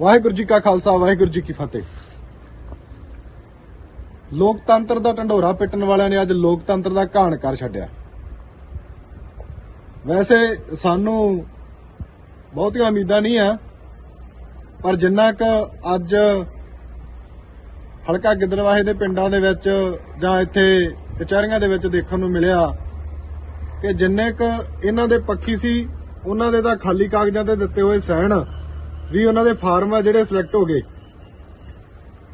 ਵਾਹਿਗੁਰੂ ਜੀ ਕਾ ਖਾਲਸਾ, ਵਾਹਿਗੁਰੂ ਜੀ ਕੀ ਫਤਿਹ। ਲੋਕਤੰਤਰ ਦਾ ਢੰਡੋਰਾ ਪਿੱਟਣ ਵਾਲਿਆਂ ਨੇ ਅੱਜ ਲੋਕਤੰਤਰ ਦਾ ਘਾਣ ਕਰ ਛੱਡਿਆ। ਵੈਸੇ ਸਾਨੂੰ ਬਹੁਤੀਆਂ ਉਮੀਦਾਂ ਨਹੀਂ ਆ, ਪਰ ਜਿੰਨਾ ਕੁ ਅੱਜ ਹਲਕਾ ਗਿੱਦੜਵਾਹੇ ਦੇ ਪਿੰਡਾਂ ਦੇ ਵਿੱਚ ਜਾਂ ਇੱਥੇ ਕਚਹਿਰੀਆਂ ਦੇ ਵਿੱਚ ਦੇਖਣ ਨੂੰ ਮਿਲਿਆ ਕਿ ਜਿੰਨੇ ਕ ਇਹਨਾਂ ਦੇ ਪੱਖੀ ਸੀ, ਉਹਨਾਂ ਦੇ ਤਾਂ ਖਾਲੀ ਕਾਗਜ਼ਾਂ ਤੇ ਦਿੱਤੇ ਹੋਏ ਸਹਿਣ ਵੀ ਉਹਨਾਂ ਦੇ ਫਾਰਮ ਆ ਜਿਹੜੇ ਸਿਲੈਕਟ ਹੋ ਗਏ।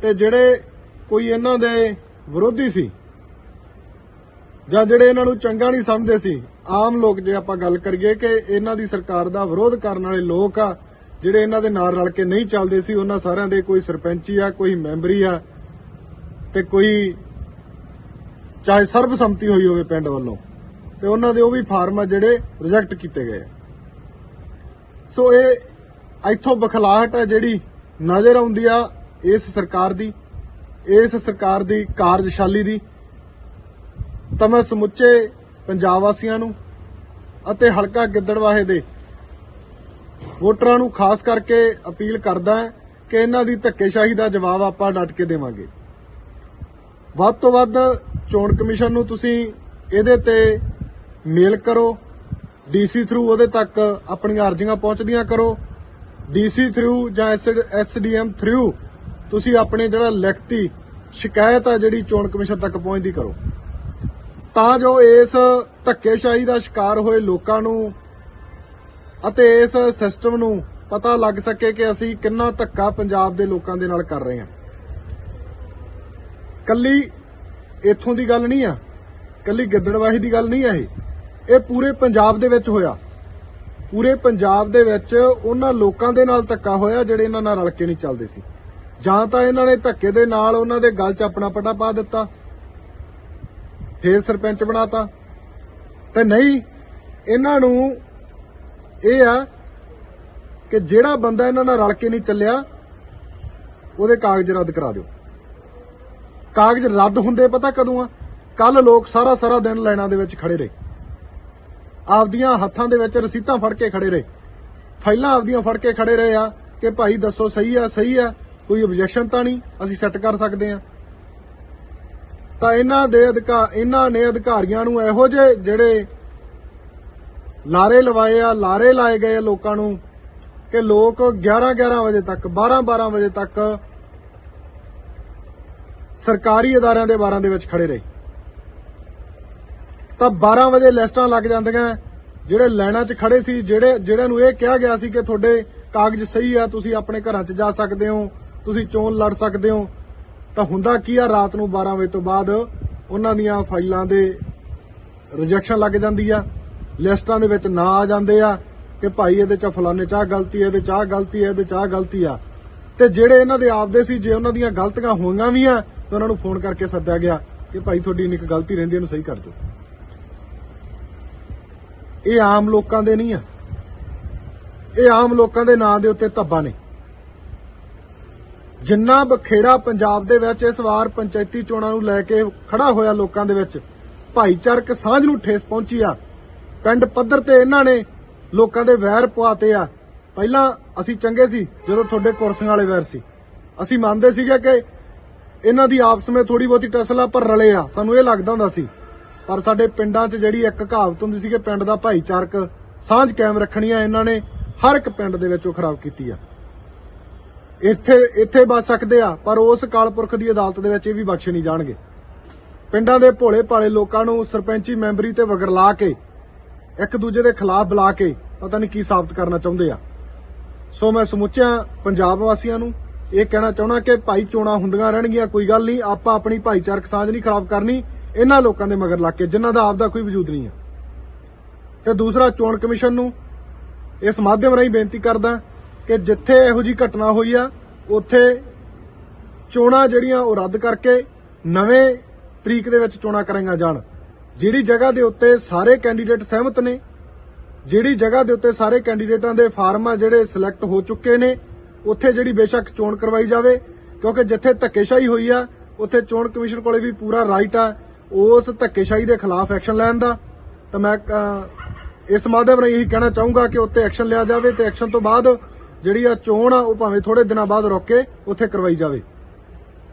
ਤੇ ਜਿਹੜੇ ਕੋਈ ਇਹਨਾਂ ਦੇ ਵਿਰੋਧੀ ਸੀ ਜਾਂ ਜਿਹੜੇ ਇਹਨਾਂ ਨੂੰ ਚੰਗਾ ਨਹੀਂ ਸਮਝਦੇ ਸੀ, ਆਮ ਲੋਕ ਜੇ ਆਪਾਂ ਗੱਲ ਕਰੀਏ ਕਿ ਇਹਨਾਂ ਦੀ ਸਰਕਾਰ ਦਾ ਵਿਰੋਧ ਕਰਨ ਵਾਲੇ ਲੋਕ ਆ, ਜਿਹੜੇ ਇਹਨਾਂ ਦੇ ਨਾਲ ਰਲ ਕੇ ਨਹੀਂ ਚੱਲਦੇ ਸੀ, ਉਹਨਾਂ ਸਾਰਿਆਂ ਦੇ ਕੋਈ ਸਰਪੰਚੀ ਆ, ਕੋਈ ਮੈਂਬਰੀ ਆ ਤੇ ਕੋਈ ਚਾਹੇ ਸਰਬਸੰਮਤੀ ਹੋਈ ਹੋਵੇ ਪਿੰਡ ਵੱਲੋਂ, ਤੇ ਉਹਨਾਂ ਦੇ ਉਹ ਵੀ ਫਾਰਮ ਆ ਜਿਹੜੇ ਰਿਜੈਕਟ ਕੀਤੇ ਗਏ ਸੋ ਇਹ ਇੱਥੋਂ ਬਖਲਾਹਟ ਹੈ ਜਿਹੜੀ ਨਜ਼ਰ ਆਉਂਦੀ ਆ ਇਸ ਸਰਕਾਰ ਦੀ, ਇਸ ਸਰਕਾਰ ਦੀ ਕਾਰਜਸ਼ਾਲੀ ਦੀ। ਤਾਂ ਮੈਂ ਸਮੁੱਚੇ ਪੰਜਾਬ ਵਾਸੀਆਂ ਨੂੰ ਅਤੇ ਹਲਕਾ ਗਿੱਦੜਵਾਹੇ ਦੇ ਵੋਟਰਾਂ ਨੂੰ ਖਾਸ ਕਰਕੇ ਅਪੀਲ ਕਰਦਾ ਹਾਂ ਕਿ ਇਹਨਾਂ ਦੀ ਧੱਕੇਸ਼ਾਹੀ ਦਾ ਜਵਾਬ ਆਪਾਂ ਡਟ ਕੇ ਦੇਵਾਂਗੇ। ਵੱਧ ਤੋਂ ਵੱਧ ਚੋਣ ਕਮਿਸ਼ਨ ਨੂੰ ਤੁਸੀਂ ਇਹਦੇ ਤੇ ਮੇਲ ਕਰੋ, ਡੀਸੀ ਥਰੂ ਉਹਦੇ ਤੱਕ ਆਪਣੀਆਂ ਅਰਜ਼ੀਆਂ ਪਹੁੰਚਦੀਆਂ ਕਰੋ। ਡੀਸੀ ਥਰੂ ਜਾਂ ਐਸਡੀਐਮ ਥਰੂ ਤੁਸੀਂ ਆਪਣੇ ਜਿਹੜਾ ਲਿਖਤੀ ਸ਼ਿਕਾਇਤ ਆ ਜਿਹੜੀ ਚੋਣ ਕਮਿਸ਼ਨ ਤੱਕ ਪਹੁੰਚਦੀ ਕਰੋ। ਤਾਂ ਜੋ ਇਸ ਧੱਕੇਸ਼ਾਹੀ ਦਾ ਸ਼ਿਕਾਰ ਹੋਏ ਲੋਕਾਂ ਨੂੰ ਅਤੇ ਇਸ ਸਿਸਟਮ ਨੂੰ ਪਤਾ ਲੱਗ ਸਕੇ ਕਿ ਅਸੀਂ ਕਿੰਨਾ ਧੱਕਾ ਪੰਜਾਬ ਦੇ ਲੋਕਾਂ ਦੇ ਨਾਲ ਕਰ ਰਹੇ ਹਾਂ। ਕੱਲੀ ਇੱਥੋਂ ਦੀ ਗੱਲ ਨਹੀਂ ਆ, ਕੱਲੀ ਗਿੱਦੜਵਾਹੀ ਦੀ ਗੱਲ ਨਹੀਂ ਆ ਇਹ। ਇਹ ਪੂਰੇ ਪੰਜਾਬ ਦੇ ਵਿੱਚ ਹੋਇਆ। ਪੂਰੇ ਪੰਜਾਬ ਦੇ ਵਿੱਚ ਉਹਨਾਂ ਲੋਕਾਂ ਦੇ ਨਾਲ ਧੱਕਾ ਹੋਇਆ ਜਿਹੜੇ ਇਹਨਾਂ ਨਾਲ ਰਲ ਕੇ ਨਹੀਂ ਚੱਲਦੇ ਸੀ। ਜਾਂ ਤਾਂ ਇਹਨਾਂ ਨੇ ਧੱਕੇ ਦੇ ਨਾਲ ਉਹਨਾਂ ਦੇ ਗਲ 'ਚ ਆਪਣਾ ਪਟਾ ਪਾ ਦਿੱਤਾ, ਫੇਰ ਸਰਪੰਚ ਬਣਾਤਾ। ਤੇ ਨਹੀਂ, ਇਹਨਾਂ ਨੂੰ ਇਹ ਆ ਕਿ ਜਿਹੜਾ ਬੰਦਾ ਇਹਨਾਂ ਨਾਲ ਰਲ ਕੇ ਨਹੀਂ ਚੱਲਿਆ, ਉਹਦੇ ਕਾਗਜ਼ ਰੱਦ ਕਰਾ ਦਿਓ। ਕਾਗਜ਼ ਰੱਦ ਹੁੰਦੇ ਪਤਾ ਕਦੋਂ ਆ? ਕੱਲ ਲੋਕ ਸਾਰਾ ਸਾਰਾ ਦਿਨ ਲਾਈਨਾਂ ਦੇ ਵਿੱਚ ਖੜੇ ਰਹੇ। ਆਪਦੀਆਂ ਹੱਥਾਂ ਦੇ ਵਿੱਚ ਰਸੀਤਾਂ ਫੜ ਕੇ ਖੜੇ ਰਹੇ। ਫਾਈਲਾਂ ਆਪਦੀਆਂ ਫੜ ਕੇ ਖੜੇ ਰਹੇ ਆ ਕਿ ਭਾਈ ਦੱਸੋ ਸਹੀ ਆ ਸਹੀ ਆ, ਕੋਈ ਆਬਜੈਕਸ਼ਨ ਤਾਂ ਨਹੀਂ? ਅਸੀਂ ਸੈੱਟ ਕਰ ਸਕਦੇ ਆ। ਤਾਂ ਇਹਨਾਂ ਦੇ ਅਧਿਕਾਰ ਇਹਨਾਂ ਨੇ ਅਧਿਕਾਰੀਆਂ ਨੂੰ ਇਹੋ ਜਿਹੇ ਜਿਹੜੇ ਲਾਰੇ ਲਵਾਏ ਆ, ਲਾਰੇ ਲਾਏ ਗਏ ਆ ਲੋਕਾਂ ਨੂੰ ਕਿ ਲੋਕ 11 11 ਵਜੇ ਤੱਕ 12 12 ਵਜੇ ਤੱਕ ਸਰਕਾਰੀ ਅਦਾਰਿਆਂ ਦੇ ਬਾਰਾਂ ਦੇ ਵਿੱਚ ਖੜੇ ਰਹੇ। ਤਾਂ 12 ਵਜੇ ਲਿਸਟਾਂ ਲੱਗ ਜਾਂਦੀਆਂ ਜਿਹੜੇ ਲਾਈਨਾਂ 'ਚ ਖੜੇ ਸੀ, ਜਿਹੜੇ ਜਿਹੜਿਆਂ ਨੂੰ ਇਹ ਕਿਹਾ ਗਿਆ ਸੀ ਕਿ ਤੁਹਾਡੇ ਕਾਗਜ਼ ਸਹੀ ਆ, ਤੁਸੀਂ ਆਪਣੇ ਘਰਾਂ 'ਚ ਜਾ ਸਕਦੇ ਹੋ, ਤੁਸੀਂ ਚੋਣ ਲੜ ਸਕਦੇ ਹੋ। ਤਾਂ ਹੁੰਦਾ ਕੀ ਆ, ਰਾਤ ਨੂੰ 12 ਵਜੇ ਤੋਂ ਬਾਅਦ ਉਹਨਾਂ ਦੀਆਂ ਫਾਈਲਾਂ ਦੇ ਰਿਜੈਕਸ਼ਨ ਲੱਗ ਜਾਂਦੀ ਆ, ਲਿਸਟਾਂ ਦੇ ਵਿੱਚ ਨਾ ਆ ਜਾਂਦੇ ਆ ਕਿ ਭਾਈ ਇਹਦੇ 'ਚ ਫਲਾਣੇ 'ਚ ਆਹ ਗਲਤੀ ਹੈ ਇਹਦੇ 'ਚ ਆਹ ਗਲਤੀ ਹੈ ਇਹਦੇ 'ਚ ਆਹ ਗਲਤੀ ਆ। ਤੇ ਜਿਹੜੇ ਇਹਨਾਂ ਦੇ ਆਪਦੇ ਸੀ, ਜੇ ਉਹਨਾਂ ਦੀਆਂ ਗਲਤੀਆਂ ਹੋਈਆਂ ਵੀ ਆ, ਤਾਂ ਉਹਨਾਂ ਨੂੰ ਫੋਨ ਕਰਕੇ ਸੱਦਿਆ ਗਿਆ ਕਿ ਭਾਈ ਤੁਹਾਡੀ ਇੰਨੀ ਕੁ ਗਲਤੀ ਰਹਿੰਦੀ ਇਹਨੂੰ ਸਹੀ ਕਰ ਦਿਓ। ਇਹ ਆਮ ਲੋਕਾਂ ਦੇ ਨਹੀਂ ਆ। ਇਹ ਆਮ ਲੋਕਾਂ ਦੇ ਨਾਂ ਦੇ ਉੱਤੇ ਧੱਬਾ ਨੇ ਜਿੰਨਾ ਬਖੇੜਾ ਪੰਜਾਬ ਦੇ ਵਿੱਚ ਇਸ ਵਾਰ ਪੰਚਾਇਤੀ ਚੋਣਾਂ ਨੂੰ ਲੈ ਕੇ ਖੜਾ ਹੋਇਆ ਲੋਕਾਂ ਦੇ ਵਿੱਚ, ਭਾਈਚਾਰਕ ਸਾਂਝ ਨੂੰ ਠੇਸ ਪਹੁੰਚੀ ਆ। ਪਿੰਡ ਪੱਧਰ ਤੇ ਇਹਨਾਂ ਨੇ ਲੋਕਾਂ ਦੇ ਵੈਰ ਪਵਾਤੇ ਆ। ਪਹਿਲਾਂ ਅਸੀਂ ਚੰਗੇ ਸੀ, ਜਦੋਂ ਤੁਹਾਡੇ ਕੁਰਸੀਆਂ ਵਾਲੇ ਵੈਰ ਸੀ। ਅਸੀਂ ਮੰਨਦੇ ਸੀਗੇ ਕਿ ਇਹਨਾਂ ਦੀ ਆਪਸ ਵਿੱਚ ਥੋੜੀ ਬਹੁਤੀ ਟਸਲ ਆ ਪਰ ਰਲੇ ਆ। ਸਾਨੂੰ ਇਹ ਲੱਗਦਾ ਹੁੰਦਾ ਸੀ ਪਰ ਸਾਡੇ ਪਿੰਡਾਂ 'ਚ ਜਿਹੜੀ ਇੱਕ ਕਹਾਵਤ ਹੁੰਦੀ ਸੀ ਕਿ ਪਿੰਡ ਦਾ ਭਾਈਚਾਰਕ ਸਾਂਝ ਕਾਇਮ ਰੱਖਣੀ ਆ, ਇਹਨਾਂ ਨੇ ਹਰ ਇੱਕ ਪਿੰਡ ਦੇ ਵਿੱਚ ਉਹ ਖਰਾਬ ਕੀਤੀ ਆ। ਇੱਥੇ ਇੱਥੇ ਬਚ ਸਕਦੇ ਆ, ਪਰ ਉਸ ਕਾਲਪੁਰਖ ਦੀ ਅਦਾਲਤ ਦੇ ਵਿੱਚ ਇਹ ਵੀ ਬਖਸ਼ੇ ਨਹੀਂ ਜਾਣਗੇ। ਪਿੰਡਾਂ ਦੇ ਭੋਲੇ ਭਾਲੇ ਲੋਕਾਂ ਨੂੰ ਸਰਪੰਚੀ ਮੈਂਬਰੀ ਤੇ ਵਗਰਲਾ ਕੇ, ਇੱਕ ਦੂਜੇ ਦੇ ਖਿਲਾਫ ਬੁਲਾ ਕੇ ਪਤਾ ਨਹੀਂ ਕੀ ਸਾਬਤ ਕਰਨਾ ਚਾਹੁੰਦੇ ਆ। ਸੋ ਮੈਂ ਸਮੁੱਚਿਆਂ ਪੰਜਾਬ ਵਾਸੀਆਂ ਨੂੰ ਇਹ ਕਹਿਣਾ ਚਾਹੁੰਦਾ ਕਿ ਭਾਈ ਚੋਣਾਂ ਹੁੰਦੀਆਂ ਰਹਿਣਗੀਆਂ, ਕੋਈ ਗੱਲ ਨਹੀਂ, ਆਪਾਂ ਆਪਣੀ ਭਾਈਚਾਰਕ ਸਾਂਝ ਨਹੀਂ ਖਰਾਬ ਕਰਨੀ। ਇਹਨਾਂ ਲੋਕਾਂ ਦੇ ਮਗਰ ਲੱਗ ਕੇ, ਜਿਨ੍ਹਾਂ ਦਾ ਆਪਦਾ ਕੋਈ ਵਜੂਦ ਨਹੀਂ ਹੈ। ਤੇ ਦੂਸਰਾ, ਚੋਣ ਕਮਿਸ਼ਨ ਨੂੰ ਇਸ ਮਾਧਿਅਮ ਰਾਹੀਂ ਬੇਨਤੀ ਕਰਦਾ ਕਿ ਜਿੱਥੇ ਇਹੋ ਜੀ ਘਟਨਾ ਹੋਈ ਆ, ਉੱਥੇ ਚੋਣਾਂ ਜਿਹੜੀਆਂ ਉਹ ਰੱਦ ਕਰਕੇ ਨਵੇਂ ਤਰੀਕ ਦੇ ਵਿੱਚ ਚੋਣਾਂ ਕਰਾਈਆਂ ਜਾਣ। ਜਿਹੜੀ ਜਗ੍ਹਾ ਦੇ ਉੱਤੇ ਸਾਰੇ ਕੈਂਡੀਡੇਟ ਸਹਿਮਤ ਨੇ, ਜਿਹੜੀ ਜਗ੍ਹਾ ਦੇ ਉੱਤੇ ਸਾਰੇ ਕੈਂਡੀਡੇਟਾਂ ਦੇ ਫਾਰਮ ਆ ਜਿਹੜੇ ਸਿਲੈਕਟ ਹੋ ਚੁੱਕੇ ਨੇ, ਉੱਥੇ ਜਿਹੜੀ ਬੇਸ਼ੱਕ ਚੋਣ ਕਰਵਾਈ ਜਾਵੇ, ਕਿਉਂਕਿ ਜਿੱਥੇ ਧੱਕੇਸ਼ਾਹੀ ਹੋਈ ਆ, ਉੱਥੇ ਚੋਣ ਕਮਿਸ਼ਨ ਕੋਲੇ ਵੀ ਪੂਰਾ ਰਾਈਟ ਆ। ਉਸ ਧੱਕੇਸ਼ਾਹੀ ਦੇ ਖਿਲਾਫ ਐਕਸ਼ਨ ਲੈਣ ਦਾ। ਤਾਂ ਮੈਂ ਇਸ ਮਾਧਿਅਮ ਰਾਹੀਂ ਇਹੀ ਕਹਿਣਾ ਚਾਹੂੰਗਾ ਕਿ ਉੱਤੇ ਐਕਸ਼ਨ ਲਿਆ ਜਾਵੇ ਤੇ ਐਕਸ਼ਨ ਤੋਂ ਬਾਅਦ ਜਿਹੜੀ ਆ ਚੋਣ ਆ, ਉਹ ਭਾਵੇਂ ਥੋੜੇ ਦਿਨਾਂ ਬਾਅਦ ਰੁਕ ਕੇ ਉੱਥੇ ਕਰਵਾਈ ਜਾਵੇ।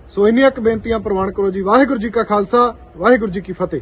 ਸੋ ਇੰਨੀਆਂ ਕੁ ਬੇਨਤੀਆਂ ਪ੍ਰਵਾਨ ਕਰੋ ਜੀ। ਵਾਹਿਗੁਰੂ ਜੀ ਕਾ ਖਾਲਸਾ, ਵਾਹਿਗੁਰੂ ਜੀ ਕੀ ਫਤਿਹ।